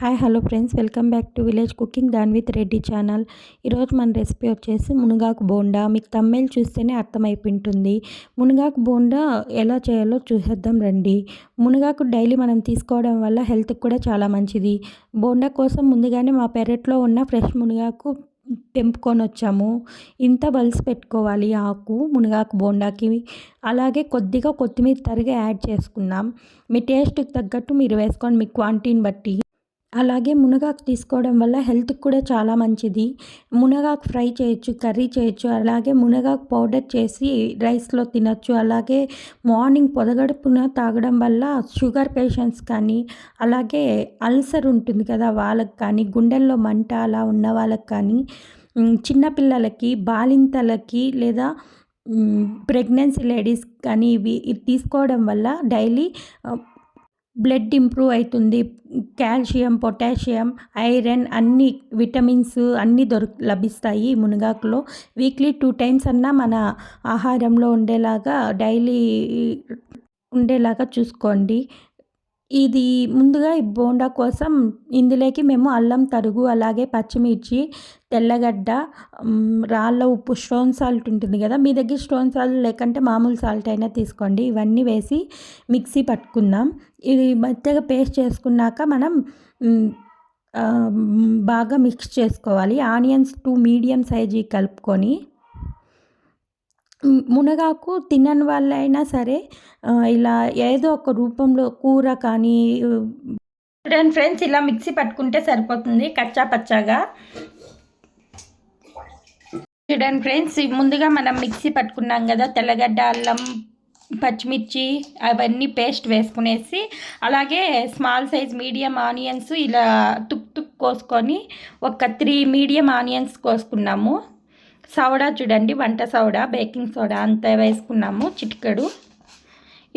Hi hello friends. Welcome back to village cooking than with Reddy channel. ఈరోజు మన recipe వచ్చేసి మునగాకు బోండా. మీకు తమ్మేలు చూస్తేనే అర్థమైపోయింటుంది. మునగాకు బోండా ఎలా చేయాలో చూసేద్దాం రండి. మునగాకు డైలీ మనం తీసుకోవడం వల్ల హెల్త్కి కూడా చాలా మంచిది. బోండా కోసం ముందుగానే మా పెరట్లో ఉన్న ఫ్రెష్ మునగాకు తెంపుకొని వచ్చాము. ఇంత బలిసి పెట్టుకోవాలి ఆకు మునగాకు బోండాకి. అలాగే కొద్దిగా కొత్తిమీర తరిగి యాడ్ చేసుకున్నాం మీ టేస్ట్కి తగ్గట్టు మీరు వేసుకోండి మీ క్వాంటిటీని బట్టి అలాగే మునగాకు తీసుకోవడం వల్ల హెల్త్కి కూడా చాలా మంచిది. మునగాకు ఫ్రై చేయొచ్చు కర్రీ చేయొచ్చు అలాగే మునగాకు పౌడర్ చేసి రైస్లో తినచ్చు. అలాగే మార్నింగ్ పొదగడుపున తాగడం వల్ల షుగర్ పేషెంట్స్ కానీ అలాగే అల్సర్ ఉంటుంది కదా వాళ్ళకి కానీ గుండెల్లో మంట అలా ఉన్న వాళ్ళకి కానీ చిన్నపిల్లలకి బాలింతలకి లేదా ప్రెగ్నెన్సీ లేడీస్ కానీ ఇవి తీసుకోవడం వల్ల డైలీ బ్లడ్ ఇంప్రూవ్ అవుతుంది. కాల్షియం పొటాషియం ఐరన్ అన్ని విటమిన్స్ అన్నీ దొరికి లభిస్తాయి మునగాకులో. వీక్లీ టూ టైమ్స్ అన్నా మన ఆహారంలో ఉండేలాగా డైలీ ఉండేలాగా చూసుకోండి. ఇది ముందుగా ఈ బోండా కోసం ఇందులోకి మేము అల్లం తరుగు అలాగే పచ్చిమిర్చి తెల్లగడ్డ రాళ్ళ ఉప్పు స్టోన్ సాల్ట్ ఉంటుంది కదా మీ దగ్గర స్టోన్ సాల్ట్ లేకుంటే మామూలు సాల్ట్ అయినా తీసుకోండి. ఇవన్నీ వేసి మిక్సీ పట్టుకుందాం. ఇది మెత్తగా పేస్ట్ చేసుకున్నాక మనం బాగా మిక్స్ చేసుకోవాలి. ఆనియన్స్ టూ మీడియం సైజు కలుపుకొని మునగాకు తినని వాళ్ళైనా సరే ఇలా ఏదో ఒక రూపంలో కూర కానీ చూడండి ఫ్రెండ్స్ ఇలా మిక్సీ పట్టుకుంటే సరిపోతుంది కచ్చా పచ్చాగా. చూడండి ఫ్రెండ్స్ ముందుగా మనం మిక్సీ పట్టుకున్నాం కదా తెల్లగడ్డ అల్లం పచ్చిమిర్చి అవన్నీ పేస్ట్ వేసుకునేసి అలాగే స్మాల్ సైజ్ మీడియం ఆనియన్స్ ఇలా తుక్ తుక్ కోసుకొని ఒక త్రీ మీడియం ఆనియన్స్ కోసుకున్నాము. సోడా చూడండి వంట సోడా బేకింగ్ సోడా అంతా వేసుకున్నాము చిటికెడు.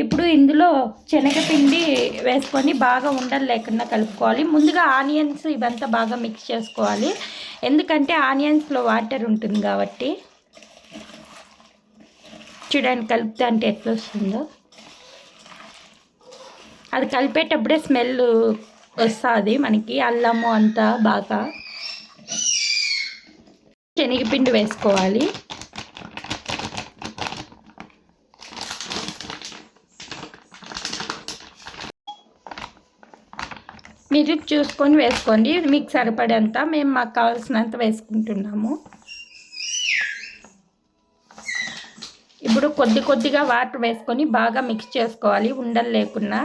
ఇప్పుడు ఇందులో శనగపిండి వేసుకొని బాగా ఉండలు లేకుండా కలుపుకోవాలి. ముందుగా ఆనియన్స్ ఇవంతా బాగా మిక్స్ చేసుకోవాలి. ఎందుకంటే ఆనియన్స్లో వాటర్ ఉంటుంది కాబట్టి. చూడండి కలిపితే అంటే ఎట్లా వస్తుందో. అది కలిపేటప్పుడే స్మెల్ వస్తుంది మనకి అల్లము అంతా బాగా. శనగపిండి వేసుకోవాలి. మీరు చూసుకొని వేసుకోండి. మీకు సరిపడేంత మేము మాకు కావాల్సినంత వేసుకుంటున్నాము. ఇప్పుడు కొద్ది కొద్దిగా వాటర్ వేసుకొని బాగా మిక్స్ చేసుకోవాలి. ఉండలు లేకుండా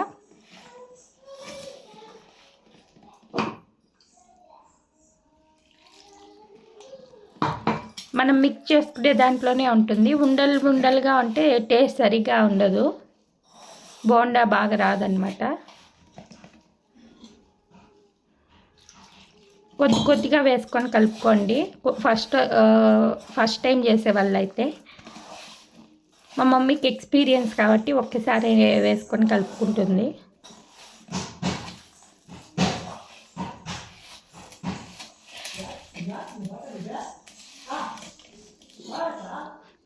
మనం మిక్స్ చేసుకునే దాంట్లోనే ఉంటుంది. ఉండలు ఉండలుగా ఉంటే టేస్ట్ సరిగా ఉండదు. బోండా బాగా రాదనమాట కొద్ది కొద్దిగా వేసుకొని కలుపుకోండి. ఫస్ట్ ఫస్ట్ టైం చేసే అయితే మా మమ్మీకి ఎక్స్పీరియన్స్ కాబట్టి ఒక్కసారి వేసుకొని కలుపుకుంటుంది.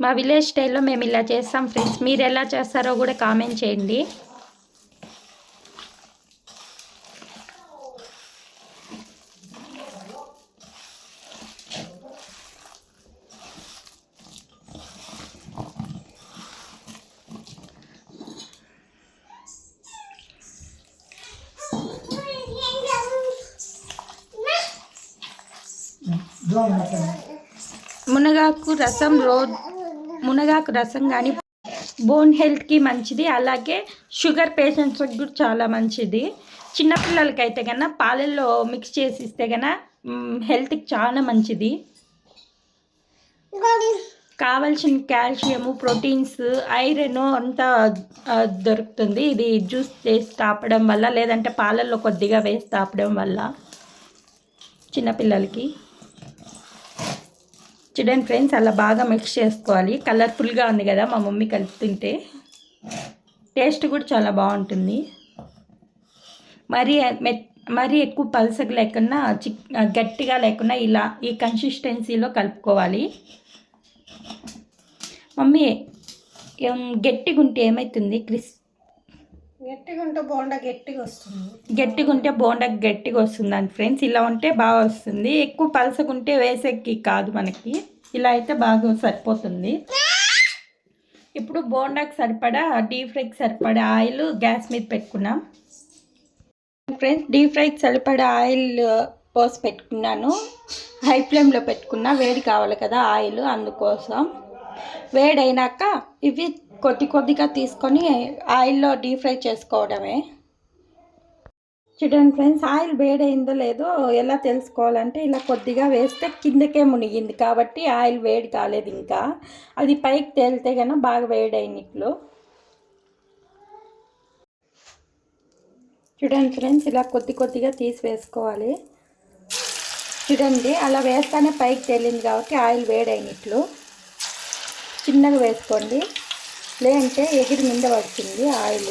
మా విలేజ్ స్టైల్లో మేము ఇలా చేస్తాం ఫ్రెండ్స్. మీరు ఎలా చేస్తారో కూడా కామెంట్ చేయండి. మునగాకు రసం రోజు మునగాకు రసం కానీ బోన్ హెల్త్కి మంచిది. అలాగే షుగర్ పేషెంట్స్కి కూడా చాలా మంచిది. చిన్నపిల్లలకి అయితే కన్నా పాలల్లో మిక్స్ చేసి ఇస్తే కన్నా హెల్త్కి చాలా మంచిది. కావలసిన కాల్షియము ప్రోటీన్స్ ఐరన్ అంతా దొరుకుతుంది. ఇది జ్యూస్ చేసి తాపడం వల్ల లేదంటే పాలల్లో కొద్దిగా వేసి తాపడం వల్ల చిన్నపిల్లలకి చూడండి ఫ్రెండ్స్ అలా బాగా మిక్స్ చేసుకోవాలి. కలర్ఫుల్గా ఉంది కదా మా మమ్మీ కలుపుతుంటే టేస్ట్ కూడా చాలా బాగుంటుంది. మరీ మె మరీ ఎక్కువ పలసగా లేకుండా చిక్ గట్టిగా లేకుండా ఇలా ఈ కన్సిస్టెన్సీలో కలుపుకోవాలి. మమ్మీ గట్టిగా ఉంటే ఏమవుతుంది క్రిస్ గట్టిగా ఉంటే బోండా గట్టిగా వస్తుంది గట్టిగా ఉంటే బోండా గట్టిగా వస్తుంది వస్తుందండి ఫ్రెండ్స్. ఇలా ఉంటే బాగా వస్తుంది ఎక్కువ పలసకుంటే వేసేకి కాదు మనకి. ఇలా అయితే బాగా సరిపోతుంది. ఇప్పుడు బోండాకి సరిపడా డీప్ ఫ్రైకి సరిపడా ఆయిల్ గ్యాస్ మీద పెట్టుకున్నాం. ఫ్రెండ్స్ డీప్ ఫ్రైకి సరిపడా ఆయిల్ పోసి పెట్టుకున్నాను. హై ఫ్లేమ్లో పెట్టుకున్నా. వేడి కావాలి కదా ఆయిల్ అందుకోసం. వేడైనాక ఇవి కొద్ది కొద్దిగా తీసుకొని ఆయిల్లో డీప్ ఫ్రై చేసుకోవడమే. చూడండి ఫ్రెండ్స్ ఆయిల్ వేడైందో లేదో ఎలా తెలుసుకోవాలంటే ఇలా కొద్దిగా వేస్తే కిందకే మునిగింది కాబట్టి ఆయిల్ వేడి కాలేదు ఇంకా. అది పైకి తేలితే కనుక బాగా వేడైనట్లు చూడండి ఫ్రెండ్స్ ఇలా కొద్ది కొద్దిగా తీసి వేసుకోవాలి. చూడండి అలా వేస్తానే పైకి తేలింది కాబట్టి ఆయిల్ వేడైనట్లు చిన్నగా వేసుకోండి. లేదంటే ఎగిరి మీద పడుతుంది oil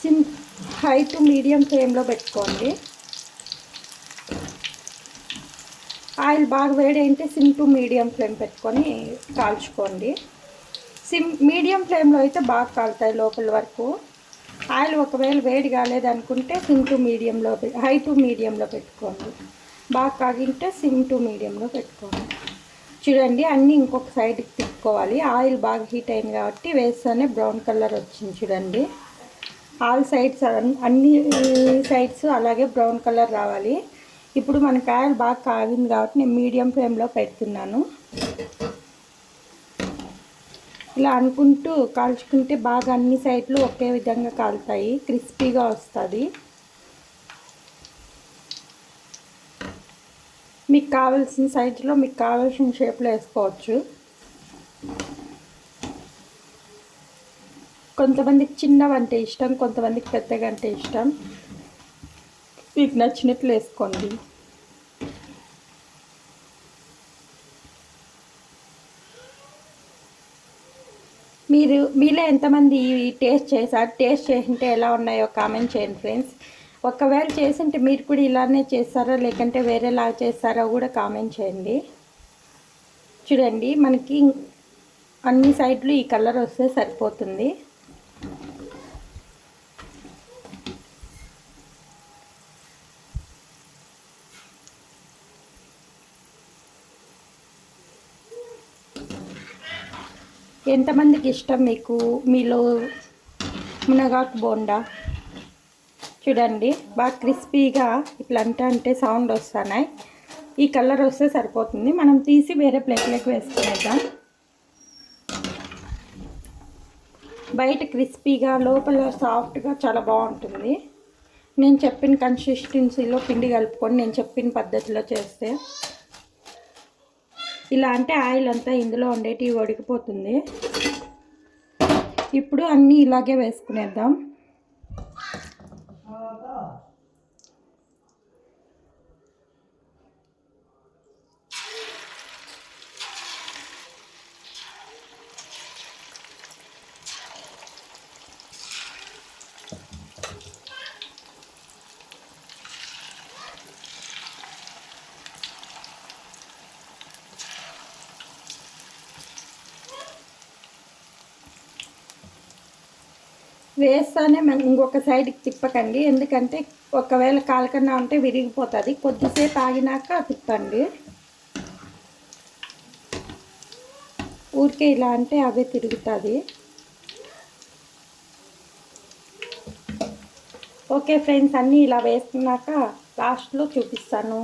sim high to medium ఫ్లేమ్లో పెట్టుకోండి. ఆయిల్ బాగా వేడి అయితే సిమ్ టు మీడియం ఫ్లేమ్ పెట్టుకొని కాల్చుకోండి. సిమ్ మీడియం ఫ్లేమ్లో అయితే బాగా కాలుతాయి లోపల వరకు. ఆయిల్ ఒకవేళ వేడి కాలేదనుకుంటే సిమ్ టు మీడియంలో హై టు మీడియంలో పెట్టుకోండి. బాగా కాగింటే సిమ్ టు మీడియంలో పెట్టుకోండి. చూడండి అన్నీ ఇంకొక సైడ్కి తిప్పుకోవాలి. ఆయిల్ బాగా హీట్ అయింది కాబట్టి వేస్తేనే బ్రౌన్ కలర్ వచ్చింది చూడండి. ఆల్ సైడ్స్ అన్ని సైడ్స్ అలాగే బ్రౌన్ కలర్ రావాలి. ఇప్పుడు మన కాయలు బాగా కాగింది కాబట్టి నేను మీడియం ఫ్లేమ్లో పెడుతున్నాను. ఇలా అనుకుంటూ కాల్చుకుంటే బాగా అన్ని సైడ్లు ఒకే విధంగా కాలుతాయి. క్రిస్పీగా వస్తుంది. మీకు కావాల్సిన సైజులో మీకు కావాల్సిన షేప్లో వేసుకోవచ్చు. కొంతమందికి చిన్నవి అంటే ఇష్టం కొంతమందికి పెద్దగా అంటే ఇష్టం. మీకు నచ్చినట్లు వేసుకోండి. మీరు మీలో ఎంతమంది ఈ టేస్ట్ చేశారు టేస్ట్ చేసింటే ఎలా ఉన్నాయో కామెంట్ చేయండి ఫ్రెండ్స్. ఒకవేళ చేసింటే మీరు కూడా ఇలానే చేస్తారా లేకంటే వేరేలాగా చేస్తారో కూడా కామెంట్ చేయండి. చూడండి మనకి అన్ని సైడ్లు ఈ కలర్ వస్తే సరిపోతుంది. ఎంతమందికి ఇష్టం మీకు? మీలో మునగాకు బోండా? చూడండి బాగా క్రిస్పీగా ఇట్లా అంటే అంటే సౌండ్ వస్తున్నాయి. ఈ కలర్ వస్తే సరిపోతుంది. మనం తీసి వేరే ప్లేట్లోకి వేసుకునేద్దాం. బయట క్రిస్పీగా లోపల సాఫ్ట్గా చాలా బాగుంటుంది. నేను చెప్పిన కన్సిస్టెన్సీలో పిండి కలుపుకొని నేను చెప్పిన పద్ధతిలో చేస్తే ఇలా అంటే ఆయిల్ అంతా ఇందులో ఉండేటివి ఉడికిపోతుంది. ఇప్పుడు అన్నీ ఇలాగే వేసుకునేద్దాం. వేస్తానే మనం ఇంకొక సైడ్కి తిప్పకండి. ఎందుకంటే ఒకవేళ కాలకన్నా ఉంటే విరిగిపోతుంది. కొద్దిసేపు ఆగినాక తిప్పండి. ఊరికే ఇలా అంటే అవే తిరుగుతుంది. ఓకే ఫ్రెండ్స్ అన్నీ ఇలా వేసుకున్నాక లాస్ట్లో చూపిస్తాను.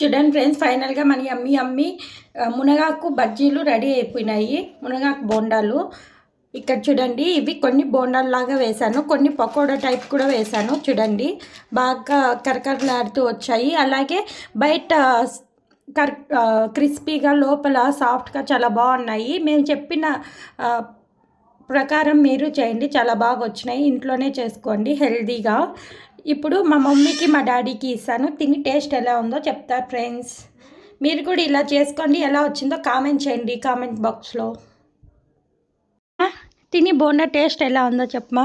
చూడండి ఫ్రెండ్స్ ఫైనల్గా మన అమ్మి అమ్మి మునగాకు బజ్జీలు రెడీ అయిపోయినాయి. మునగాకు బోండాలు. ఇక్కడ చూడండి ఇవి కొన్ని బోండాల్లాగా వేశాను. కొన్ని పకోడా టైప్ కూడా వేశాను. చూడండి బాగా కరకరలాడుతూ వచ్చాయి. అలాగే బయట కర్ క్రిస్పీగా లోపల సాఫ్ట్గా చాలా బాగున్నాయి. మేము చెప్పిన ప్రకారం మీరు చేయండి. చాలా బాగా వచ్చినాయి. ఇంట్లోనే చేసుకోండి హెల్దీగా ఇప్పుడు మా మమ్మీకి మా డాడీకి ఇస్తాను. తిని టేస్ట్ ఎలా ఉందో చెప్తారు ఫ్రెండ్స్. మీరు కూడా ఇలా చేసుకోండి. ఎలా వచ్చిందో కామెంట్ చేయండి కామెంట్ బాక్స్లో. తిని బోండా టేస్ట్ ఎలా ఉందో చెప్పమా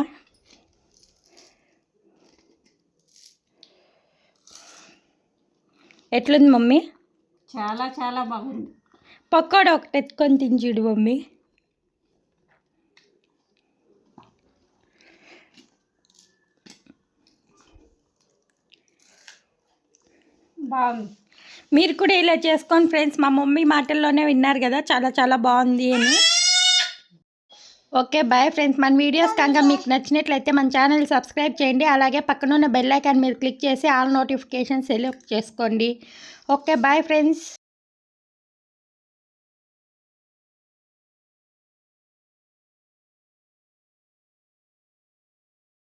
ఎట్లుంది మమ్మీ? చాలా చాలా బాగుంది. పకోడా ఒకటి ఎత్తుకొని తిని చూడు మమ్మీ. బాగుంది. మీరు కూడా ఇలా చేసుకోండి ఫ్రెండ్స్ మా మమ్మీ మాటల్లోనే విన్నారు కదా చాలా చాలా బాగుంది అని. Okay bye friends. మన వీడియోస్ కనుక మీకు నచ్చినట్లయితే మన ఛానల్ సబ్స్క్రైబ్ చేయండి. అలాగే పక్కన ఉన్న బెల్ ఐకాన్ మీరు క్లిక్ చేసి ఆల్ నోటిఫికేషన్స్ సెలెక్ట్ చేసుకోండి. Okay bye friends.